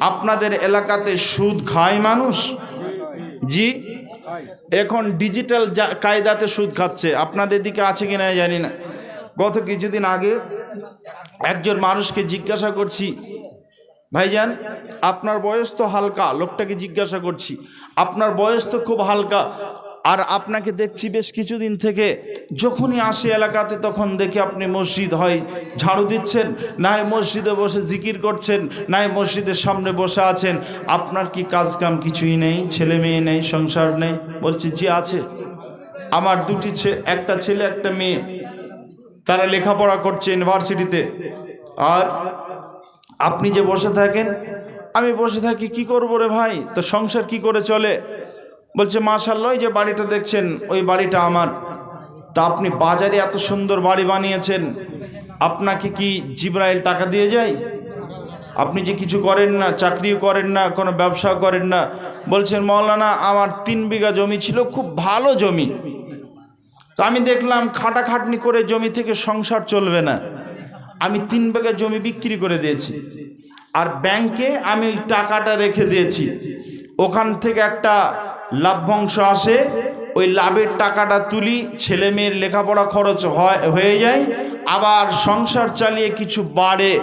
আপনাদের এলাকাতে সুদ খায় মানুষ? জি। এখন ডিজিটাল কায়দাতে সুদ খাচ্ছে। আপনাদের দিকে আছে কি না জানি না। গত কিছুদিন আগে একজন মানুষকে জিজ্ঞাসা করছি, ভাইজান, আপনার বয়স তো হালকা। লোকটাকে জিজ্ঞাসা করছি, আপনার বয়স তো খুব হালকা। আর আপনাকে দেখছি বেশ কিছুদিন থেকে যখনই আসে এলাকাতে তখন দেখি আপনি মসজিদ হয়, ঝাড়ু দিচ্ছেন না মসজিদে বসে জিকির করছেন না মসজিদের সামনে বসে আছেন। আপনার কি কাজ কাম কিছুই নেই? ছেলে মেয়ে নেই, সংসার নেই? বলছি, জি আছে। আমার দুটি একটা ছেলে, একটা মেয়ে। তারা লেখাপড়া করছে ইউনিভার্সিটিতে। আর আপনি যে বসে থাকেন, আমি বসে থাকি, কি করব রে ভাই? তো সংসার কি করে চলে? বলছে মাশাল্লাহ যে বাড়িটা দেখছেন, ওই বাড়িটা আমার। তা আপনি বাজারে এত সুন্দর বাড়ি বানিয়েছেন, আপনাকে কি জিব্রাইল টাকা দিয়ে যায়? আপনি যে কিছু করেন না, চাকরিও করেন না, কোনো ব্যবসা করেন না। বলছেন মৌলানা আমার তিন বিঘা জমি ছিল, খুব ভালো জমি। তো আমি দেখলাম, খাটাখাটনি করে জমি থেকে সংসার চলবে না। আমি তিন বিঘা জমি বিক্রি করে দিয়েছি। আর ব্যাংকে আমি ওই টাকাটা রেখে দিয়েছি। ওখান থেকে একটা লাভ্যাংশ আসে, ওই লাভের টাকাটা তুলি, ছেলে মেয়ের লেখাপড়া খরচ হয়, হয়ে যায়। আবার সংসার চালিয়ে কিছু বাড়ে,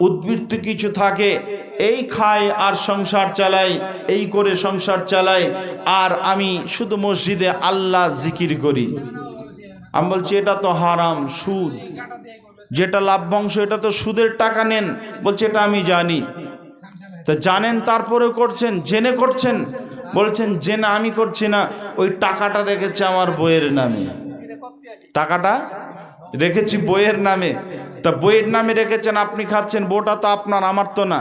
উদ্বৃত্ত কিছু থাকে, এই খায় আর সংসার চালাই এই করে সংসার চালাই আর আমি শুধু মসজিদে আল্লাহ জিকির করি। আমি বলছি, এটা তো হারাম, সুদ। যেটা লাভ্যাংশ, এটা তো সুদের টাকা নেন। বলছে, এটা আমি জানি। তা জানেন তারপরেও করছেন, জেনে করছেন। বলছেন, জেনে আমি করছি না, ওই টাকাটা রেখেছে আমার বইয়ের নামে। টাকাটা রেখেছি বইয়ের নামে। তা বইয়ের নামে রেখেছেন, আপনি খাচ্ছেন বউটা তো আপনার, আমার তো না।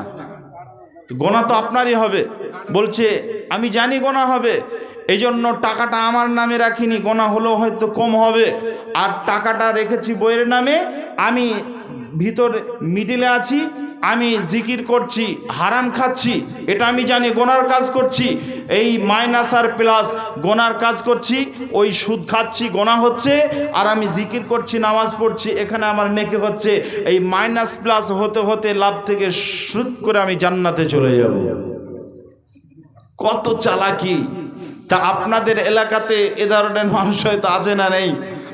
গোনা তো আপনারই হবে। বলছে, আমি জানি গোনা হবে এই জন্য টাকাটা আমার নামে রাখিনি, গোনা হলেও হয়তো কম হবে। আর টাকাটা রেখেছি বইয়ের নামে, আমি ভিতর মিডিলে আছি, আমি জিকির করছি, হারাম খাচ্ছি, এটা আমি জানি, গোনার কাজ করছি। এই মাইনাস আর প্লাস গোনার কাজ করছি, ওই সুদ খাচ্ছি, গোনা হচ্ছে, আর আমি জিকির করছি, নামাজ পড়ছি, এখানে আমার নেকি হচ্ছে, এই মাইনাস প্লাস হতে হতে লাভ থেকে সুদ করে আমি জান্নাতে চলে যাব। কত চালাকি। তা আপনাদের এলাকাতে এ ধরনের মানুষ হয়তো আছে না নেই?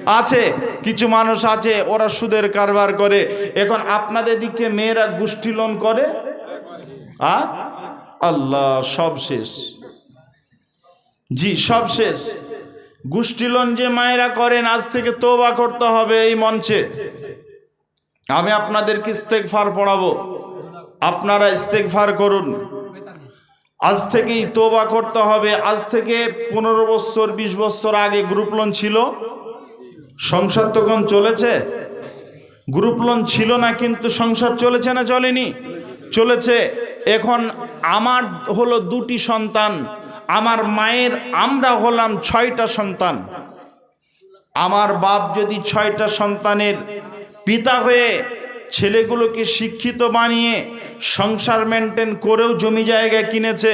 আছে, কিছু মানুষ আছে, ওরা সুদের কারবার করে। এখন আপনাদের দিকে মেয়েরা গোষ্ঠী লোন করে? আল্লাহ, সব শেষ। জি, সব শেষ। গোষ্ঠী লোন যে মায়েরা করেন, আজ থেকে তোবা করতে হবে এই মঞ্চে। আমি আপনাদেরকে ইস্তেকফার পড়াবো। আপনারা ইস্তেকফার করুন। আজ থেকেই তোবা করতে হবে। আজ থেকে পনেরো বছর, বিশ বছর আগে গ্রুপ লোন ছিল। সংসার তখন চলেছে। গ্রুপ লোন ছিল না, কিন্তু সংসার চলেছে না, চলেনি। চলেছে, এখন আমার হলো দুটি সন্তান, আমার মায়ের আমরা হলাম ছয়টা সন্তান। আমার বাপ যদি ছয়টা সন্তানের পিতা হয়ে ছেলেগুলোকে শিক্ষিত বানিয়ে সংসার মেনটেন করেও জমি জায়গা কিনেছে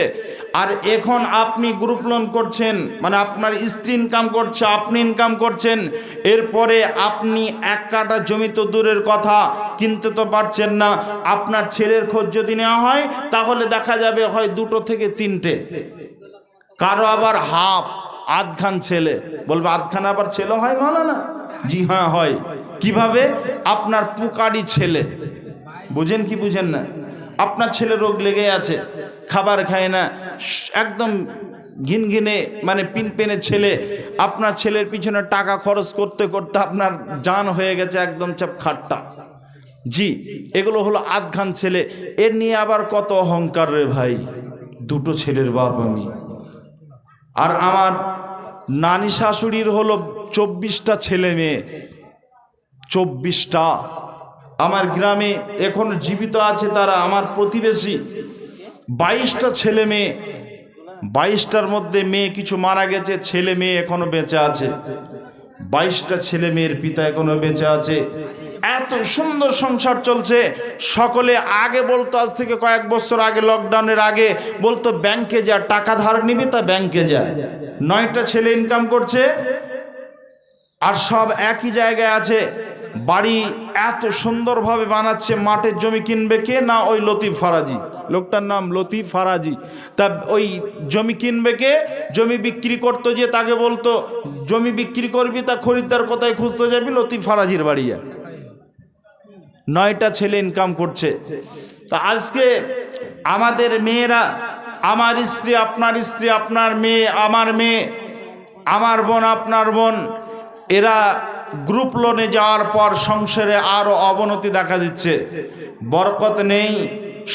আর এখন আপনি গ্রুপ লোন করছেন মানে আপনার স্ত্রী ইনকাম করছে, আপনি ইনকাম করছেন, এরপরে আপনি এক কাটা জমি তো দূরের কথা, কিনতে তো পারছেন না, আপনার ছেলের খোঁজ যদি নেওয়া হয়, তাহলে দেখা যাবে হয় দুটো থেকে তিনটে। কারও আবার হাফ, আধখান ছেলে। বলবে, আধখান আবার ছেলে হয় বলো না জি হ্যাঁ হয়। কীভাবে? আপনার পুকারি ছেলে। বুঝেন কি বুঝেন না? আপনার ছেলে রোগ লেগে আছে, খাবার খায় না, একদম ঘিনঘিনে মানে পিনপেনে ছেলে, আপনার ছেলের পিছনে টাকা খরচ করতে করতে আপনার জান হয়ে গেছে একদম চাপ খাট্টা। জি, এগুলো হলো আধখান ছেলে এর নিয়ে আবার কত অহংকার রে ভাই, দুটো ছেলের বাপ আমি। আর আমার নানি শাশুড়ির হলো চব্বিশটা ছেলে মেয়ে, চব্বিশটা। আমার গ্রামে এখন জীবিত আছে তারা, আমার প্রতিবেশী। বাইশটা ছেলে মেয়ে, বাইশটার মধ্যে মেয়ে কিছু মারা গেছে, ছেলে মেয়ে এখনও বেঁচে আছে। বাইশটা ছেলে মেয়ের পিতা এখনও বেঁচে আছে। এত সুন্দর সংসার চলছে। সকলে আগে বলতো, আজ থেকে কয়েক বছর আগে লকডাউনের আগে বলতো, ব্যাংকে যা, টাকা ধার নিবি তা ব্যাংকে যা। নয়টা ছেলে ইনকাম করছে, আর সব একই জায়গায় আছে। বাড়ি এত সুন্দরভাবে বানাচ্ছে, মাঠের জমি কিনবে কে? না ওই লতিফ ফারাজি। লোকটার নাম লতিফ ফারাজি। তা ওই জমি কিনবে কে? জমি বিক্রি করতো যে তাকে বলতো, জমি বিক্রি করবি তা খরিদ্দার কোথায় খুঁজতে যাবি? লতিফ ফারাজির বাড়ি বাড়িয়া নয়টা ছেলে ইনকাম করছে। তা আজকে আমাদের মেয়েরা, আমার স্ত্রী, আপনার স্ত্রী, আপনার মেয়ে, আমার মেয়ে, আমার বোন, আপনার বোন, এরা গ্রুপ লোনে যাওয়ার পর সংসারে আরও অবনতি দেখা দিচ্ছে। বরকত নেই,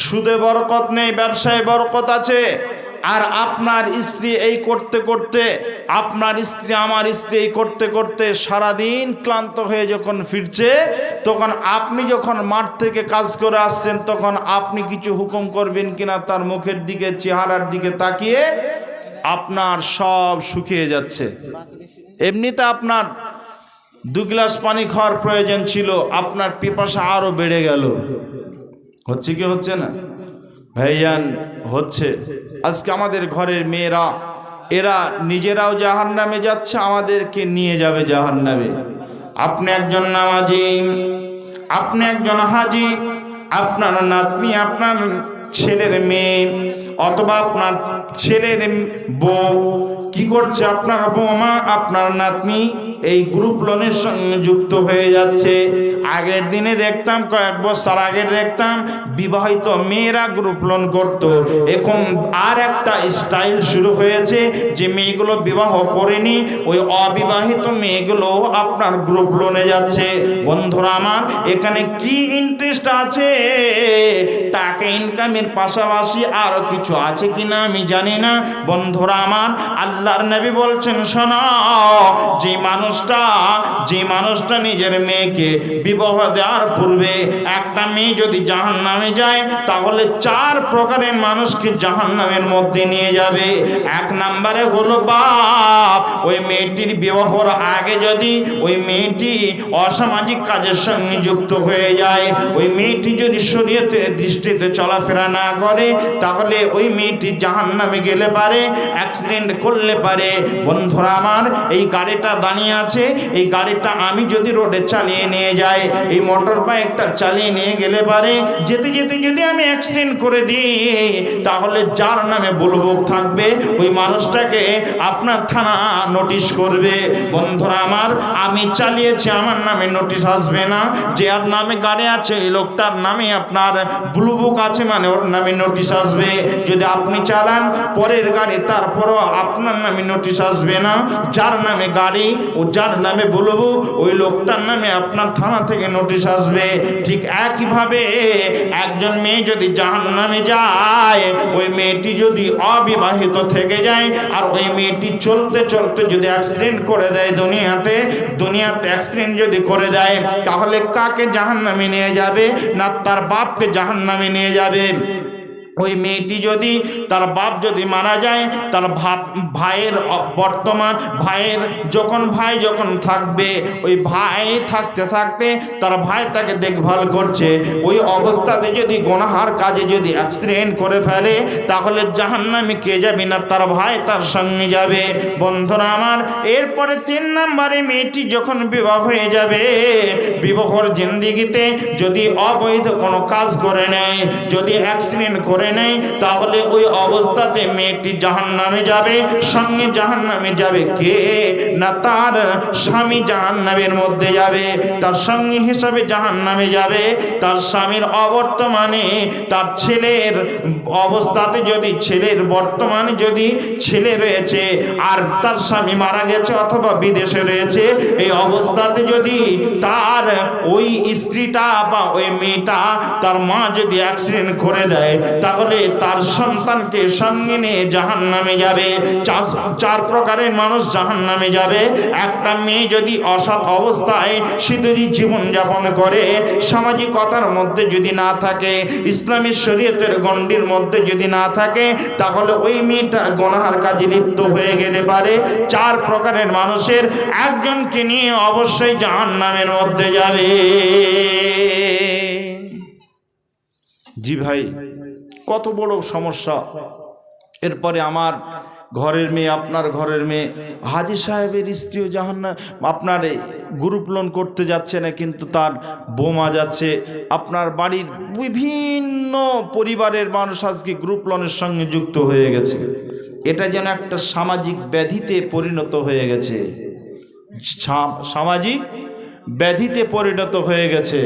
সুদে বরকত নেই, ব্যবসায় বরকত আছে। আর আপনার স্ত্রী এই করতে করতে, আপনার স্ত্রী, আমার স্ত্রী এই করতে করতে সারাদিন ক্লান্ত হয়ে যখন ফিরছে, তখন আপনি যখন মাঠ থেকে কাজ করে আসছেন, তখন আপনি কিছু হুকুম করবেন কিনা তার মুখের দিকে, চেহারার দিকে তাকিয়ে আপনার সব শুকিয়ে যাচ্ছে। এমনিতে আপনার দু গ্লাস পানি খাওয়ার প্রয়োজন ছিল, আপনার পিপাসা আরও বেড়ে গেল। হচ্ছে কি হচ্ছে না? ভাইয়ান, হচ্ছে। আজকে আমাদের ঘরের মেয়েরা, এরা নিজেরাও জাহান নামে যাচ্ছে, আমাদেরকে নিয়ে যাবে জাহান নামে আপনি একজন নামাজি, আপনি একজন হাজি, আপনার নাতনি, আপনার ছেলের মেয়ে, অথবা আপনার ছেলের বউ কি করছে আপনার বৌমা আপনার নাতনি এই গ্রুপ লোনের সঙ্গে যুক্ত হয়ে যাচ্ছে। আগের দিনে দেখতাম, কয়েক বছর আগে দেখতাম, বিবাহিত মেয়েরা গ্রুপ লোন করত। এখন আর একটা স্টাইল শুরু হয়েছে যে মেয়েগুলো বিবাহ করেনি, ওই অবিবাহিত মেয়েগুলো আপনার গ্রুপ লোনে যাচ্ছে। বন্ধুরা আমার, এখানে কি ইন্টারেস্ট আছে? টাকা ইনকামের পাশাপাশি আরও কিছু আছে কিনা আমি জানি না। বন্ধুরা আমার আল্লাহর নবী বলছেন, শোনা, যে মানুষটা যে মানুষটা নিজের মেয়েকে বিবাহ দেওয়ার পূর্বে একটা মেয়ে যদি জাহান নামে যায়, তাহলে চার প্রকারের মানুষকে জাহান নামের মধ্যে নিয়ে যাবে। এক নম্বরে হলো বাপ, ওই মেয়েটির বিবাহর আগে যদি ওই মেয়েটি অসামাজিক কাজের সঙ্গে যুক্ত হয়ে যায়, ওই মেয়েটি যদি শরীয়তের দৃষ্টিতে চলাফেরা না করে, তাহলে ওই মেয়েটি জাহান নামে গেলে পারে, অ্যাক্সিডেন্ট করলে পারে। বন্ধুরা আমার, এই গাড়িটা দাঁড়িয়ে আছে, এই গাড়িটা আমি যদি রোডে চালিয়ে নিয়ে যাই, এই মোটর বাইকটা চালিয়ে নিয়ে গেলে পারে, যেতে যেতে যদি আমি অ্যাক্সিডেন্ট করে দিই, তাহলে যার নামে বুলবুক থাকবে, ওই মানুষটাকে আপনার থানা নোটিশ করবে। বন্ধুরা আমার, আমি চালিয়েছি, আমার নামে নোটিশ আসবে না। যে আর নামে গাড়ি আছে, এই লোকটার নামে আপনার ব্লু বুক আছে মানে ওর নামে নোটিশ আসবে। যদি আপনি চালান, পরের গাড়ি, তারপরও আপনার নামে নোটিশ আসবে না, যার নামে গাড়ি ও যার নামে ব্লু বুক ওই লোকটার নামে আপনার থানা থেকে নোটিশ আসবে। ঠিক একইভাবে একজন মেয়ে যদি জাহান নামে যায়, ওই মেয়েটি যদি অবিবাহিত থেকে যায়, আর ওই মেয়েটি চলতে চলতে যদি অ্যাক্সিডেন্ট করে দেয় দুনিয়াতে দুনিয়াতে অ্যাক্সিডেন্ট যদি করে দেয়, তাহলে কাকে জাহান নামে নিয়ে যাবে? না, তার বাপকে জাহান নামে নিয়ে যাবে। ওই মেয়েটি যদি তার বাপ যদি মারা যায়, তার ভাব, ভাইয়ের বর্তমান, ভাইয়ের যখন ভাই যখন থাকবে, ওই ভাই থাকতে থাকতে তার ভাই তাকে দেখভাল করছে। ওই অবস্থাতে যদি গোনাহার কাজে যদি অ্যাক্সিডেন্ট করে ফেলে, তাহলে জাহান্নামে কে যাবে না? তার ভাই তার সঙ্গে যাবে। বন্ধুরা আমার, এরপরে তিন নম্বরে মেয়েটি যখন বিবাহ হয়ে যাবে, বিবাহর জিন্দিগিতে যদি অবৈধ কোনো কাজ করে নেয়, যদি অ্যাক্সিডেন্ট করে নেয় তাহলে ওই অবস্থাতে মেয়েটি জাহান নামে যাবে, সঙ্গে জাহান নামে যাবে কে? না তার স্বামী জাহান নামের মধ্যে যাবে, তার সঙ্গী হিসাবে জাহান নামে যাবে, তার স্বামীর অবর্তমানে তার ছেলের অবস্থাতে যদি ছেলের বর্তমানে যদি ছেলে রয়েছে, আর তার স্বামী মারা গেছে অথবা বিদেশে রয়েছে, এই অবস্থাতে যদি তার ওই স্ত্রীটা বা ওই মেয়েটা তার মা যদি অ্যাক্সিডেন্ট করে দেয় তাহলে তার সন্তানকে সঙ্গে নিয়ে জাহান নামে যাবে। চার- প্রকারের মানুষ জাহান নামে যাবে। একটা মেয়ে যদি অসৎ অবস্থায় সে যদি জীবনযাপন করে, সামাজিকতার মধ্যে যদি না থাকে, ইসলামী শরীয়তের গণ্ডির মধ্যে যদি না থাকে, তাহলে ওই মেয়েটা গণহার কাজে লিপ্ত হয়ে গেলে পারে। চার প্রকারের মানুষের একজনকে নিয়ে অবশ্যই জাহান নামের মধ্যে যাবে। জি ভাই। কত বড় সমস্যা। এরপরে আমার ঘরের মেয়ে, আপনার ঘরের মেয়ে, হাজি সাহেবের স্ত্রীও জাহান্না, আপনার গ্রুপ লোন করতে যাচ্ছে না, কিন্তু তার বোমা যাচ্ছে। আপনার বাড়ির বিভিন্ন পরিবারের মানুষ আজকে গ্রুপ লোনের সঙ্গে যুক্ত হয়ে গেছে। এটা যেন একটা সামাজিক ব্যাধিতে পরিণত হয়ে গেছে। সামাজিক ব্যাধিতে পরিণত হয়ে গেছে।